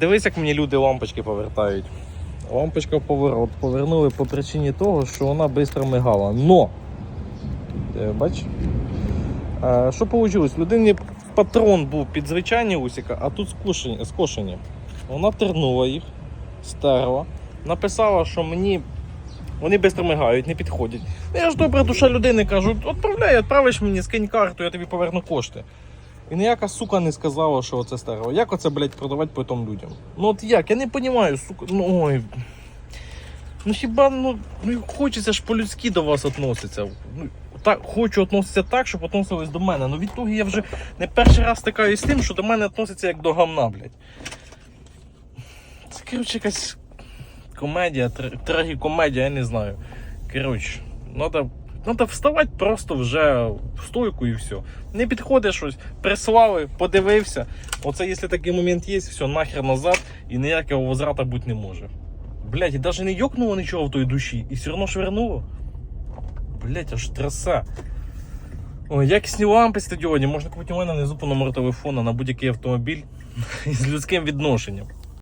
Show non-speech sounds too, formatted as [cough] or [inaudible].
Дивись, як мені люди лампочки повертають. Лампочка поворот повернули по причині того, що вона швидко мигала. Но! Бач? Що вийшло? Людині патрон був під звичайні усіка, а тут скошені. скошені. Вона тернула їх, стерла, написала, що мені вони швидко мигають, не підходять. Ну, Я ж добра душа людини кажу, відправляй, відправиш мені, скинь карту, я тобі поверну кошти. І ніяка сука не сказала, що це старого. Як оце, блядь, продавати потім людям? Ну от як? Я не розумію, сука. Ну ой. Ну хіба ну, ну хочеться ж по-людськи до вас відноситься. Ну, так, хочу відноситися так, щоб відносились до мене. Ну від того я вже не перший раз стикаюсь з тим, що до мене відносяться як до гамна, блядь. Це коротше якась комедія, трагікомедія, я не знаю. Коротше, треба Надо вставати просто вже в стойку і все. Не підходить щось, прислали, подивився. Оце, якщо такий момент є, все, нахер назад і ніякого возврата бути не може. Блять, і навіть не йокнуло нічого в той душі, і все одно швернуло. Блять, аж трясе. Ой, якісні лампи стадіоні, можна купити у мене внизу по номеру телефона на будь-який автомобіль [laughs] з людським відношенням.